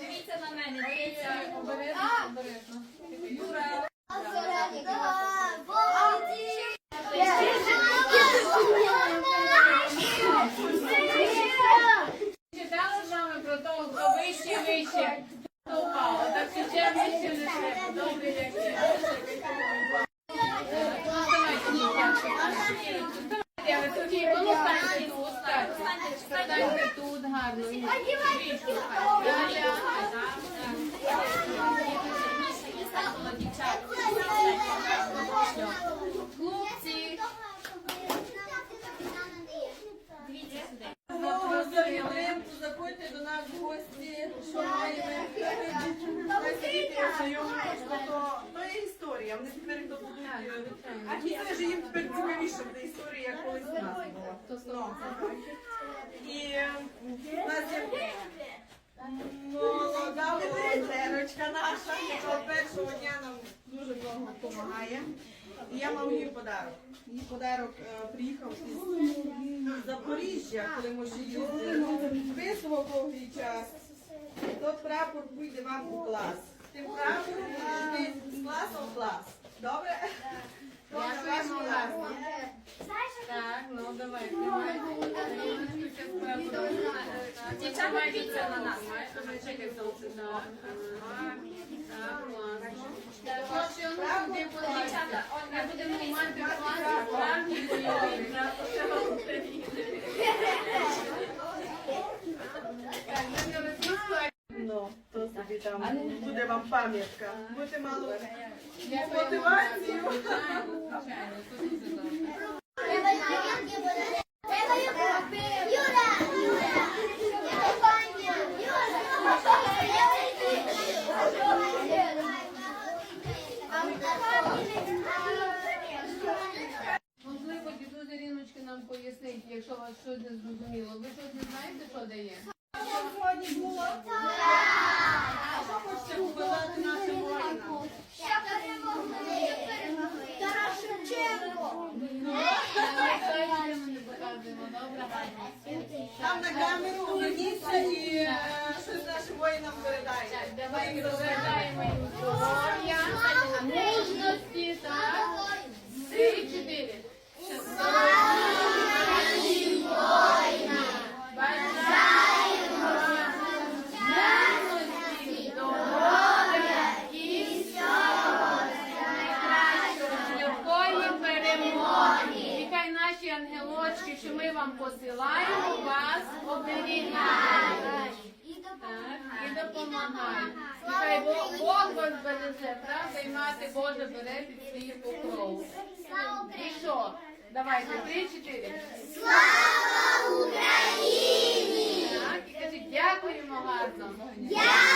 Дивіться на мене. Дивіться обережно. Гарно. Хлопці, заходьте до нас в гості, що маємо. Історія, вони тепер хто будуть. А це ж їм тепер цікавіше буде історія, як колись у нас була. І е, у нас є молода волонтерочка наша, яка першого дня нам дуже довго допомагає. І я мав їй подарок. Її подарок е, приїхав із Запоріжжя, коли ми ще їздили. Висував довгий час. Тот прапор піде вам у клас. Тим прапором будете з класу в клас. Добре? Гарно. Так, ну давай, тримай. Дівчата, дивіться на нас. Чекай, сонце, так. Ага. Так, класно. Хлопці, он туди подивіться. Дівчата, он ми будемо Мати мати клас, справді бойовий, прапор України. Так, ми не російською, Ну, то собі там буде вам пам'ятка. Будете мало Дякуємо. мотивацію. Можливо, дідусь Ріночки нам пояснить, якщо вас щось не зрозуміло. Ви щось не знаєте, що дає? Сьогодні було. А що хочете побажати нашим воїнам? Тарас Шевченко. Ми не показуємо, добре? Там на камеру поверніться і е, щось нашим воїнам передайте. Давай розглядаємо їм здоров'я, мужності, так? Три, чотири. Бажаємо мужності, здоров'я і всього найкращого, швидкої перемоги. І хай наші ангелочки, що ми вам посилаємо, вас оберігають. І допомагає. Нехай Бог, Бог вас береже, правда, і мати Боже бере під покров. І що? Давайте, три-чотири. Слава Україні! Так, і кажіть, дякуємо гарно. Дякуємо!